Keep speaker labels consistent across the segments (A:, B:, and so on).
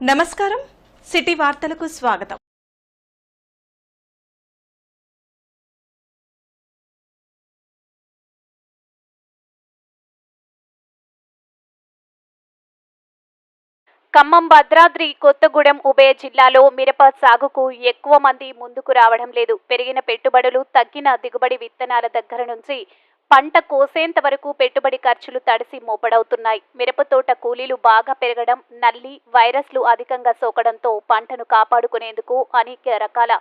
A: నమస్కారం. సిటీ వార్తలకు స్వాగతం.
B: ఖమ్మం భద్రాద్రి కొత్తగూడెం ఉభయ జిల్లాలో మిరప సాగుకు ఎక్కువ మంది ముందుకు రావడం లేదు. పెరిగిన పెట్టుబడులు తగ్గిన దిగుబడి విత్తనాల దగ్గర నుంచి పంట కోసేంత వరకు పెట్టుబడి ఖర్చులు తడిసి మోపడవుతున్నాయి. మిరపతోట కూలీలు బాగా పెరగడం నల్లి వైరస్లు అధికంగా సోకడంతో పంటను కాపాడుకునేందుకు అనేక రకాల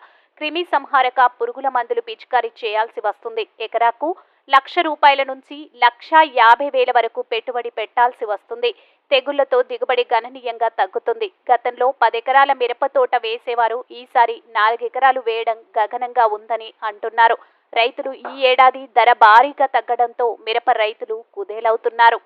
B: క్రిమి సంహారక పురుగుల మందులు పిచికారీ చేయాల్సి వస్తుంది. ఎకరాకు లక్ష రూపాయల నుంచి లక్ష యాభై వేల వరకు పెట్టుబడి పెట్టాల్సి వస్తుంది. తెగుళ్ళతో దిగుబడి గణనీయంగా తగ్గుతుంది. గతంలో పదెకరాల మిరపతోట వేసేవారు ఈసారి నాలుగెకరాలు వేయడం గగనంగా ఉందని అంటున్నారు. రైతులు ఈ ఏడాది ధర భారీగా తగ్గడంతో మిరప రైతులు కుదేలవుతున్నారు.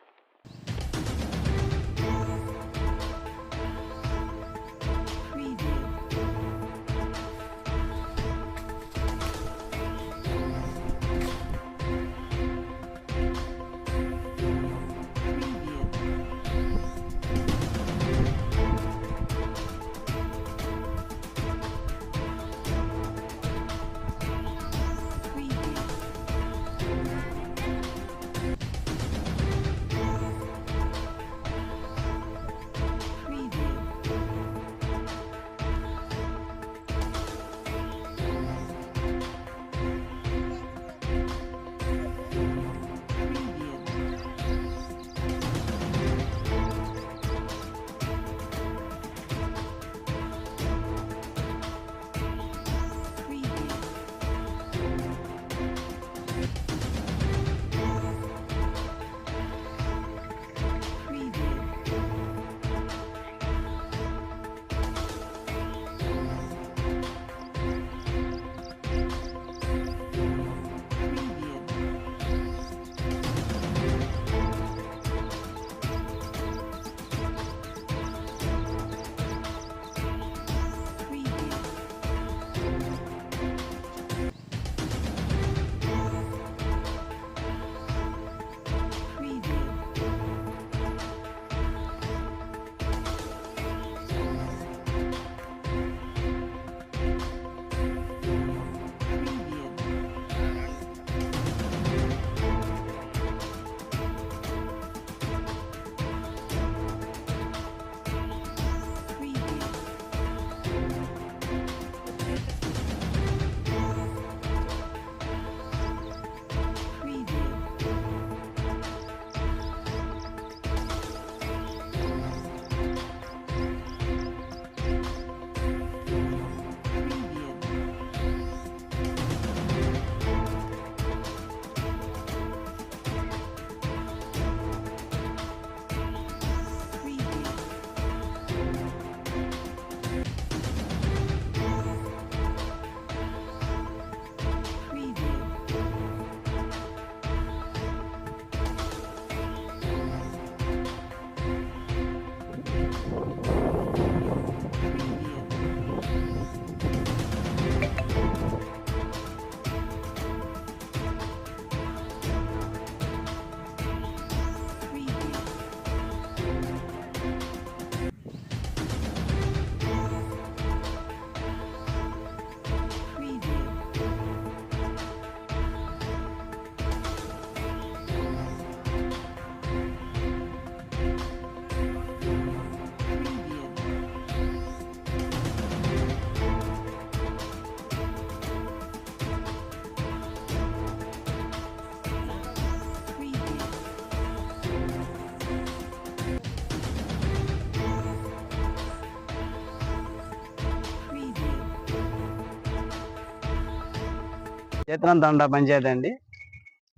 C: చేతనం దండ పంచాయతీ అండి.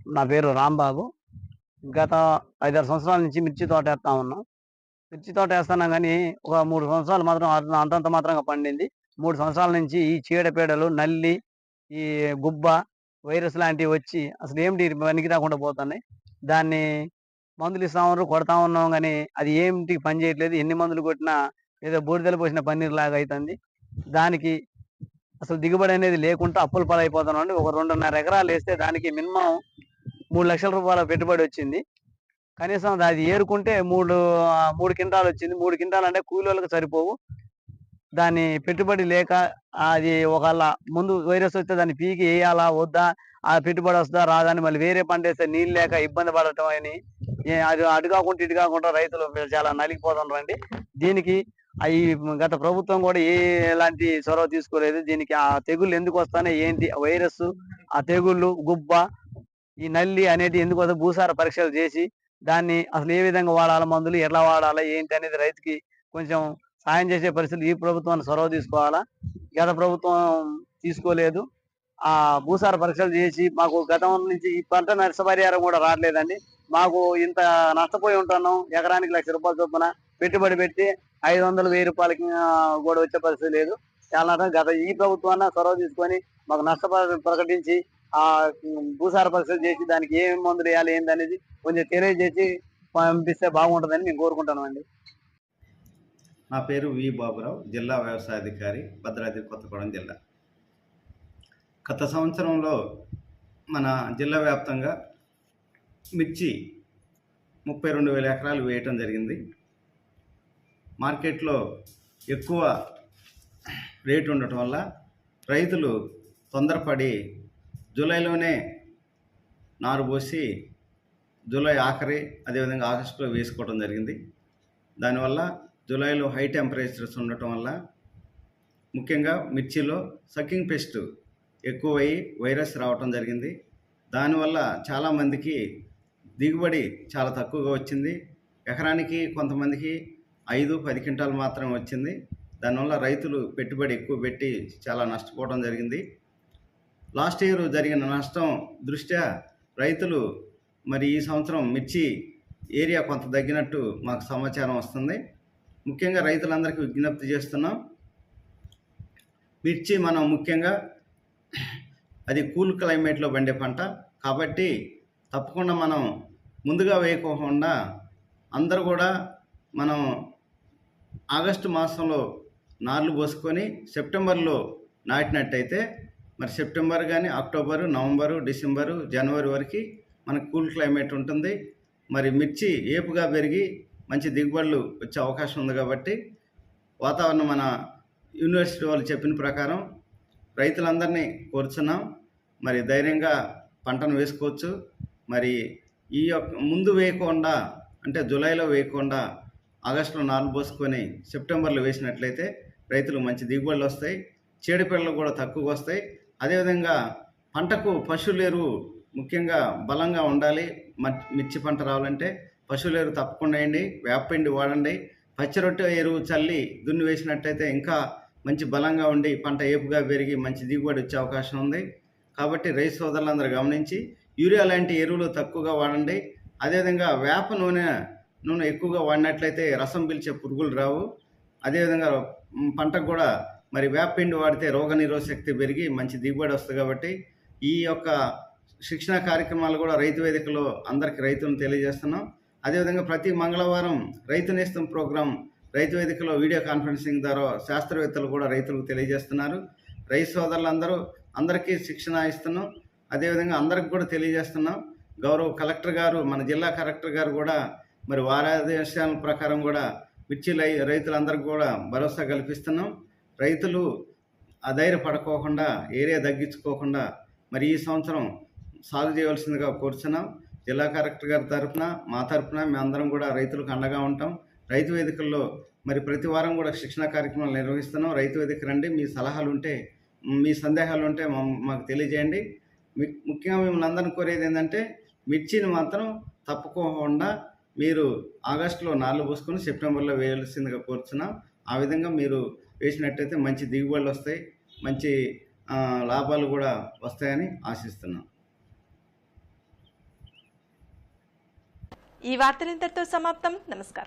C: నా పేరు రాంబాబు. గత ఐదారు సంవత్సరాల నుంచి మిర్చి తోట వేస్తా ఉన్నాం. మిర్చి తోట వేస్తున్నాం కానీ ఒక మూడు సంవత్సరాలు మాత్రం అంత- అంతంత మాత్రంగా పండింది. మూడు సంవత్సరాల నుంచి ఈ చీడపీడలు నల్లి ఈ గుబ్బ వైరస్ లాంటివి వచ్చి అసలు ఏమిటి పనికి రాకుండా పోతున్నాయి. దాన్ని మందులు ఇస్తా ఉన్నారు కొడతా ఉన్నాం కానీ అది ఏమిటి పని చేయట్లేదు. ఎన్ని మందులు కొట్టినా ఏదో బూడిదలు పోసిన పన్నీర్ లాగా అవుతుంది దానికి అసలు దిగుబడి అనేది లేకుండా అప్పులు పాలైపోతున్నాం అండి. ఒక రెండున్నర ఎకరాలు వేస్తే దానికి మినిమం మూడు లక్షల రూపాయల పెట్టుబడి వచ్చింది. కనీసం అది ఏరుకుంటే మూడు మూడు క్వింటాలు వచ్చింది. మూడు కింటాలు అంటే కూలీలకు సరిపోవు. దాని పెట్టుబడి లేక అది ఒకళ్ళ ముందు వైరస్ వస్తే దాన్ని పీకి వేయాలా వద్దా ఆ పెట్టుబడి వస్తుందా రాదా అని మళ్ళీ వేరే పంట వేస్తే నీళ్ళు లేక ఇబ్బంది పడటం అని అది అటు కాకుండా ఇటు కాకుండా రైతులు చాలా నలిగిపోతుండ్రండి దీనికి అవి గత ప్రభుత్వం కూడా ఏ ఎలాంటి చొరవ తీసుకోలేదు. దీనికి ఆ తెగుళ్ళు ఎందుకు వస్తానే ఏంటి? ఆ వైరస్ ఆ తెగుళ్ళు గుబ్బ ఈ నల్లి అనేది ఎందుకు వస్తే భూసార పరీక్షలు చేసి దాన్ని అసలు ఏ విధంగా వాడాలి? మందులు ఎట్లా వాడాలి? ఏంటి అనేది రైతుకి కొంచెం సాయం చేసే పరిస్థితులు ఈ ప్రభుత్వాన్ని చొరవ తీసుకోవాలా? గత ప్రభుత్వం తీసుకోలేదు. ఆ భూసార పరీక్షలు చేసి మాకు గతం నుంచి ఈ పంట నష్టపరిహారం కూడా రావట్లేదండి. మాకు ఇంత నష్టపోయి ఉంటున్నాం. ఎకరానికి లక్ష రూపాయల చొప్పున పెట్టుబడి పెట్టి ఐదు వందలు వెయ్యి రూపాయలకి కూడా వచ్చే పరిస్థితి లేదు. చాలా గత ఈ ప్రభుత్వాన్ని చొరవ తీసుకొని మాకు నష్టపరి ప్రకటించి ఆ భూసార పరీక్షలు చేసి దానికి ఏం మందులు వేయాలి ఏంది అనేది కొంచెం తెలియజేసి పంపిస్తే బాగుంటుందని మేము కోరుకుంటున్నాం అండి.
D: నా పేరు వి బాబురావు జిల్లా వ్యవసాయ అధికారి భద్రాద్రి కొత్తగూడెం జిల్లా. గత సంవత్సరంలో మన జిల్లా వ్యాప్తంగా మిర్చి ముప్పై రెండు వేల ఎకరాలు వేయటం జరిగింది. మార్కెట్లో ఎక్కువ రేటు ఉండటం వల్ల రైతులు తొందరపడి జూలైలోనే నారు పోసి జూలై ఆఖరి అదేవిధంగా ఆగస్టులో వేసుకోవడం జరిగింది. దానివల్ల జూలైలో హై టెంపరేచర్స్ ఉండటం వల్ల ముఖ్యంగా మిర్చిలో సకింగ్ పెస్ట్ ఎక్కువయ్యి వైరస్ రావటం జరిగింది. దానివల్ల చాలామందికి దిగుబడి చాలా తక్కువగా వచ్చింది. ఎకరానికి కొంతమందికి ఐదు పది క్వింటాలు మాత్రం వచ్చింది. దానివల్ల రైతులు పెట్టుబడి ఎక్కువ పెట్టి చాలా నష్టపోవడం జరిగింది. లాస్ట్ ఇయర్ జరిగిన నష్టం దృష్ట్యా రైతులు మరి ఈ సంవత్సరం మిర్చి ఏరియా కొంత తగ్గినట్టు మాకు సమాచారం వస్తుంది. ముఖ్యంగా రైతులందరికీ విజ్ఞప్తి చేస్తున్నాం మిర్చి మనం ముఖ్యంగా అది కూల్ క్లైమేట్లో పండే పంట. కాబట్టి తప్పకుండా మనం ముందుగా వేయకోకుండా అందరూ కూడా మనం ఆగస్టు మాసంలో నార్లు పోసుకొని సెప్టెంబర్లో నాటినట్టయితే మరి సెప్టెంబర్ కానీ అక్టోబరు నవంబరు డిసెంబరు జనవరి వరకు మనకు కూల్ క్లైమేట్ ఉంటుంది. మరి మిర్చి ఏపుగా పెరిగి మంచి దిగుబడులు వచ్చే అవకాశం ఉంది కాబట్టి వాతావరణం మన యూనివర్సిటీ వాళ్ళు చెప్పిన ప్రకారం రైతులందరినీ కోరుచున్నాం. మరి ధైర్యంగా పంటను వేసుకోవచ్చు. మరి ఈ యొక్క ముందు వేయకుండా అంటే జూలైలో వేయకుండా ఆగస్టులో నాలుగు పోసుకొని సెప్టెంబర్లో వేసినట్లయితే రైతులు మంచి దిగుబడులు వస్తాయి చీడపీడలు కూడా తక్కువగా వస్తాయి. అదేవిధంగా పంటకు పశువుల ఎరువు ముఖ్యంగా బలంగా ఉండాలి. మర్- మిర్చి పంట రావాలంటే పశువుల ఎరువు తప్పకుండా వేయండి వేపపిండి వాడండి. పచ్చిరొట్టె ఎరువు చల్లి దున్ని వేసినట్టయితే ఇంకా మంచి బలంగా ఉండి పంట ఏపుగా పెరిగి మంచి దిగుబడి వచ్చే అవకాశం ఉంది. కాబట్టి రైతు సోదరులందరూ గమనించి యూరియా లాంటి ఎరువులు తక్కువగా వాడండి. అదేవిధంగా వేప నూనె నూనె ఎక్కువగా వాడినట్లయితే రసం పీల్చే పురుగులు రావు. అదేవిధంగా పంటకు కూడా మరి వేపపిండి వాడితే రోగ శక్తి పెరిగి మంచి దిగుబడి వస్తుంది కాబట్టి ఈ యొక్క శిక్షణ కార్యక్రమాలు కూడా రైతు వేదికలో అందరికి రైతులను తెలియజేస్తున్నాం. అదేవిధంగా ప్రతి మంగళవారం రైతు నేస్తం ప్రోగ్రాం రైతు వేదికలో వీడియో కాన్ఫరెన్సింగ్ ద్వారా శాస్త్రవేత్తలు కూడా రైతులకు తెలియజేస్తున్నారు. రైతు సోదరులందరూ అందరికీ శిక్షణ ఇస్తున్నాం. అదేవిధంగా అందరికి కూడా తెలియజేస్తున్నాం. గౌరవ కలెక్టర్ గారు మన జిల్లా కలెక్టర్ గారు కూడా మరి వారాదేశాల ప్రకారం కూడా మిర్చి రైతులందరికీ కూడా భరోసా కల్పిస్తున్నాం. రైతులు అధైర్యపడుకోకుండా ఏరియా తగ్గించుకోకుండా మరి ఈ సంవత్సరం సాగు చేయవలసిందిగా కోరుచున్నాం. జిల్లా కలెక్టర్ గారి తరఫున మా తరఫున మేమందరం కూడా రైతులకు అండగా ఉంటాం. రైతు వేదికల్లో మరి ప్రతి వారం కూడా శిక్షణ కార్యక్రమాలు నిర్వహిస్తున్నాం. రైతు వేదిక రండి. మీ సలహాలు ఉంటే మీ సందేహాలు ఉంటే మాకు తెలియజేయండి. ముఖ్యంగా మిమ్మల్ని అందరిని కోరేది ఏంటంటే మిర్చిని మాత్రం తప్పుకోకుండా మీరు ఆగస్టులో నాలుగు పోసుకొని సెప్టెంబర్లో వేయాల్సిందిగా కోరుతున్నాం ఆ విధంగా మీరు వేసినట్టయితే మంచి దిగుబడులు వస్తాయి మంచి లాభాలు కూడా వస్తాయని ఆశిస్తున్నాం.
A: ఈ వార్తలు ఇంతటితో సమాప్తం. నమస్కారం.